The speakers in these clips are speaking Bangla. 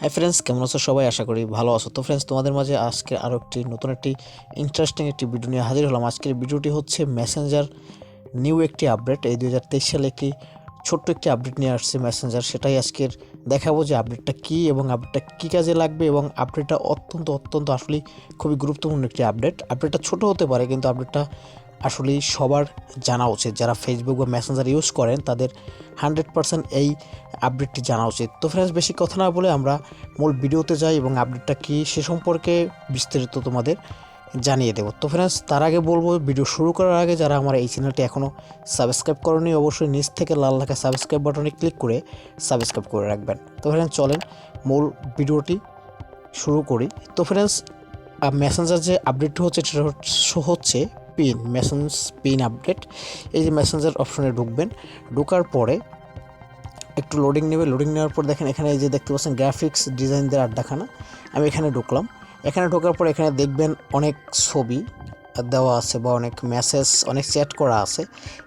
হাই ফ্রেন্ডস কেমন আছো সবাই? আশা করি ভালো আছো। তো ফ্রেন্ডস তোমাদের মাঝে আজকে আরও একটি নতুন একটি ইন্টারেস্টিং একটি ভিডিও নিয়ে হাজির হলাম। আজকের ভিডিওটি হচ্ছে মেসেঞ্জার নিউ একটি আপডেট এই দু হাজার তেইশ সালে একটি ছোট্ট একটি আপডেট নিয়ে আসছে মেসেঞ্জার সেটাই আজকের দেখাবো যে আপডেটটা কী এবং আপডেটটা কী কাজে লাগবে এবং আপডেটটা অত্যন্ত অত্যন্ত আসলে খুবই গুরুত্বপূর্ণ একটি আপডেট আপডেটটা ছোট হতে পারে, কিন্তু আপডেটটা আসলেই সবার জানা উচিত। যারা ফেসবুক বা মেসেঞ্জার ইউজ করেন, তাদের হান্ড্রেড পার্সেন্ট এই আপডেটটি জানা উচিত। তো ফ্রেন্ডস বেশি কথা না বলে আমরা মূল ভিডিওতে যাই এবং আপডেটটা কী সে সম্পর্কে বিস্তারিত তোমাদের জানিয়ে দেবো। তো ফ্রেন্ডস তার আগে বলব ভিডিও শুরু করার আগে যারা আমার এই চ্যানেলটি এখনও সাবস্ক্রাইব করেনি, অবশ্যই নিচ থেকে লাল লেখা সাবস্ক্রাইব বাটনে ক্লিক করে সাবস্ক্রাইব করে রাখবেন। তো ফ্রেন্ডস চলেন মূল ভিডিওটি শুরু করি। তো ফ্রেন্ডস মেসেঞ্জার যে আপডেটটি হচ্ছে, সেটা হচ্ছে- হচ্ছে পিন মেসেঞ্জ পিন আপডেট এই যে মেসেঞ্জার অপশনে ঢুকবেন, ঢোকার পরে একটু লোডিং নেবে লোডিং নেওয়ার পর দেখেন এখানে এই যে দেখতে পাচ্ছেন গ্রাফিক্স ডিজাইনদের আড্ডাখানা, আমি এখানে ঢুকলাম, এখানে ঢোকার পর এখানে দেখবেন অনেক ছবি দেওয়া আছে বা অনেক মেসেজ অনেক চ্যাট করা আছে।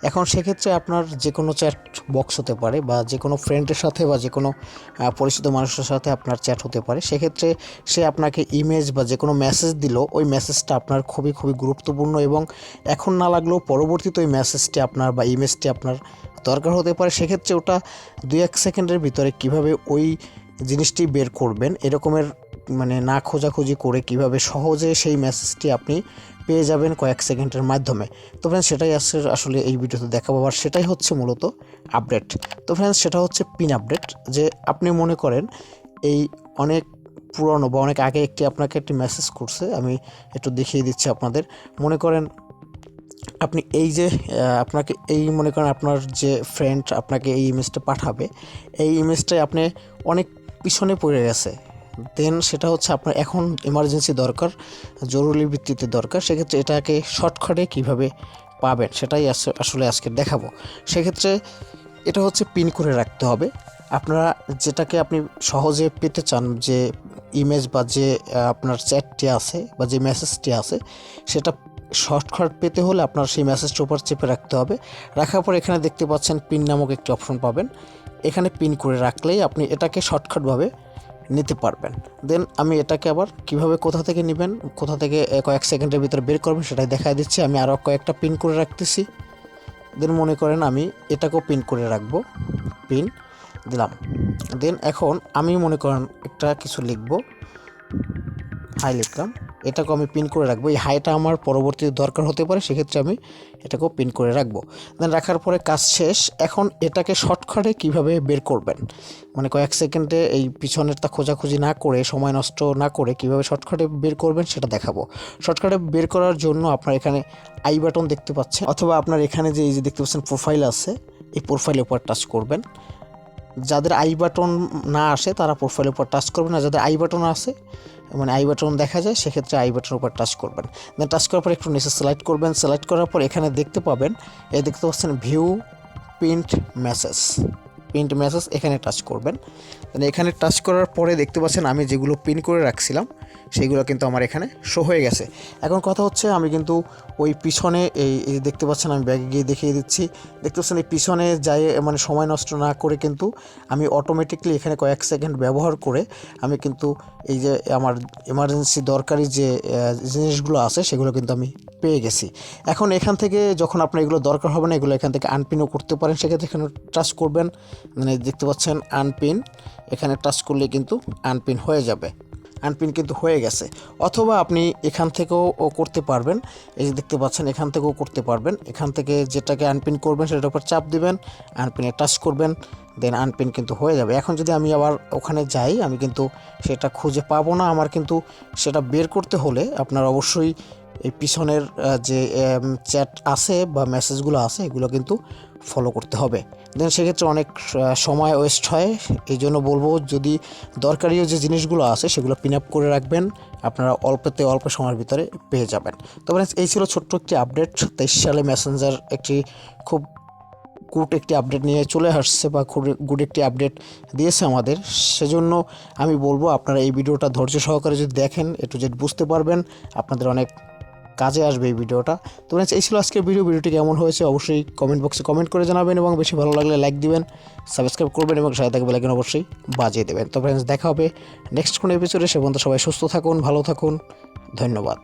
এখন সেক্ষেত্রে আপনার যে কোনো চ্যাট বক্স হতে পারে বা যে কোনো ফ্রেন্ডের সাথে বা যে কোনো পরিচিত মানুষের সাথে আপনার চ্যাট হতে পারে। সেক্ষেত্রে সে আপনাকে ইমেজ বা যে কোনো মেসেজ দিল, ওই মেসেজটা আপনার খুবই খুবই গুরুত্বপূর্ণ এবং এখন না লাগলেও পরবর্তীতে ওই মেসেজটি আপনার বা ইমেজটি আপনার দরকার হতে পারে। সেক্ষেত্রে ওটা দুই এক সেকেন্ডের ভিতরে কীভাবে ওই জিনিসটি বের করবেন, এরকমের মানে না খোঁজাখুঁজি করে কীভাবে সহজে সেই মেসেজটি আপনি পেয়ে যাবেন কয়েক সেকেন্ডের মাধ্যমে। তো ফ্রেন্ডস সেটাই আসলে আসলে এই ভিডিওতে দেখাবো। আর সেটাই হচ্ছে মূলত আপডেট তো ফ্রেন্ডস সেটা হচ্ছে পিন আপডেট যে আপনি মনে করেন এই অনেক পুরনো বা অনেক আগে একটি আপনাকে একটি মেসেজ করছে, আমি একটু দেখিয়ে দিচ্ছি আপনাদের। মনে করেন আপনি এই যে আপনাকে এই মনে করেন আপনার যে ফ্রেন্ড আপনাকে এই ইমেজটা পাঠাবে, এই ইমেজটাই আপনি অনেক পিছনে পড়ে গেছে। দেন সেটা হচ্ছে আপনার এখন এমার্জেন্সি দরকার, জরুরি ভিত্তিতে দরকার। সেক্ষেত্রে এটাকে শর্টকাটে কীভাবে পাবেন সেটাই আস- আসলে আজকে দেখাবো। সেক্ষেত্রে এটা হচ্ছে পিন করে রাখতে হবে। আপনারা যেটাকে আপনি সহজে পেতে চান, যে ইমেজ বা যে আপনার চ্যাটটি আছে বা যে মেসেজটি আছে, সেটা শর্টকাট পেতে হলে আপনার সেই মেসেজটা উপর চেপে রাখতে হবে। রাখার পর এখানে দেখতে পাচ্ছেন পিন নামক একটি অপশন পাবেন। এখানে পিন করে রাখলেই আপনি এটাকে শর্টকাটভাবে নিতে পারবেন। দেন আমি এটাকে আবার কীভাবে কোথা থেকে নেবেন, কোথা থেকে কয়েক সেকেন্ডের ভিতরে বের করবেন সেটাই দেখা দিচ্ছি। আমি আরও কয়েকটা পিন করে রাখতেছি। দেন মনে করেন আমি এটাকেও পিন করে রাখব। পিন দিলাম। দেন এখন আমি মনে করেন একটা কিছু লিখব। হাই লিখলাম। এটাকেও আমি পিন করে রাখব। এই হাইটা আমার পরবর্তীতে দরকার হতে পারে, সেক্ষেত্রে আমি এটাকেও পিন করে রাখব। দেন রাখার পরে কাজ শেষ। এখন এটাকে শর্টকাটে কীভাবে বের করবেন? মানে কয়েক সেকেন্ডে এই পিছনেরটা খোঁজাখুঁজি না করে, সময় নষ্ট না করে কীভাবে শর্টকাটে বের করবেন সেটা দেখাবো। শর্টকাটে বের করার জন্য আপনার এখানে আই বাটন দেখতে পাচ্ছেন, অথবা আপনার এখানে যে, এই যে দেখতে পাচ্ছেন প্রোফাইল আছে, এই প্রোফাইলের উপর টাচ করবেন। যাদের আই বাটন না আসে, তারা প্রোফাইলের উপর টাচ করবেন না যাদের আই বাটন আছে মানে আই বাটন দেখা যায়, সেক্ষেত্রে আই বাটনের উপর টাচ করবেন। দেন টাচ করার পর একটু নিচে সিলেক্ট করবেন। সিলেক্ট করার পর এখানে দেখতে পাবেন এই দেখতে পাচ্ছেন view print message print message এখানে টাচ করবেন। দেন এখানে টাচ করার পরে দেখতে পাচ্ছেন আমি যেগুলো প্রিন্ট করে রাখছিলাম সেইগুলো কিন্তু আমার এখানে শো হয়ে গেছে। এখন কথা হচ্ছে আমি কিন্তু ওই পিছনে এই দেখতে পাচ্ছেন আমি ব্যাগে গিয়ে দেখিয়ে দিচ্ছি। দেখতে পাচ্ছেন এই পিছনে যাই মানে সময় নষ্ট না করে কিন্তু আমি অটোমেটিকলি এখানে কয়েক সেকেন্ড ব্যবহার করে আমি কিন্তু এই যে আমার এমার্জেন্সি দরকারি যে জিনিসগুলো আছে সেগুলো কিন্তু আমি পেয়ে গেছি। এখন এখান থেকে যখন আপনার এগুলো দরকার হবে না, এগুলো এখান থেকে আনপিনও করতে পারেন। সেক্ষেত্রে এখানে টাচ করবেন মানে দেখতে পাচ্ছেন আনপিন এখানে টাচ করলে কিন্তু আনপিন হয়ে যাবে। আনপিন কিন্তু হয়ে গেছে। অথবা আপনি এখান থেকেও করতে পারবেন। এই যে দেখতে পাচ্ছেন, এখান থেকেও করতে পারবেন। এখান থেকে যেটাকে আনপিন করবেন, সেটার উপর চাপ দিবেন আনপিনে টাচ করবেন দেন আনপিন কিন্তু হয়ে যাবে। এখন যদি আমি আবার ওখানে যাই, আমি কিন্তু সেটা খুঁজে পাবো না। আমার কিন্তু সেটা বের করতে হলে আপনার অবশ্যই এই পিছনের যে চ্যাট আছে বা মেসেজগুলো আছে, এগুলো কিন্তু ফলো করতে হবে। দেন সেক্ষেত্রে অনেক সময় ওয়েস্ট হয়। এই জন্য বলব যদি দরকারিও যে জিনিসগুলো আছে সেগুলো পিন আপ করে রাখবেন। আপনারা অল্পতে অল্প সময়ের ভিতরে পেয়ে যাবেন। তো এই ছিল ছোট্ট একটি আপডেট তেইশ সালে মেসেঞ্জার একটি খুব গুড একটি আপডেট নিয়ে চলে আসছে বা গুড একটি আপডেট দিয়েছে আমাদের। সেজন্য আমি বলব আপনারা এই ভিডিওটা ধৈর্য সহকারে যদি দেখেন একটু যেটা বুঝতে পারবেন। আপনাদের অনেক কাজে আসবে এই ভিডিওটা। তো ফ্রেন্ডস এই ছিল আজকের ভিডিও ভিডিওটি কেমন হয়েছে অবশ্যই কমেন্ট বক্সে কমেন্ট করে জানাবেন এবং বেশি ভালো লাগলে লাইক দিবেন সাবস্ক্রাইব করবেন এবং সাথে থাকবে লাইকেন অবশ্যই বাজিয়ে দেবেন। তো ফ্রেন্ডস দেখা হবে নেক্সট কোনো এপিসোডে সে পর্যন্ত সবাই সুস্থ থাকুন, ভালো থাকুন। ধন্যবাদ।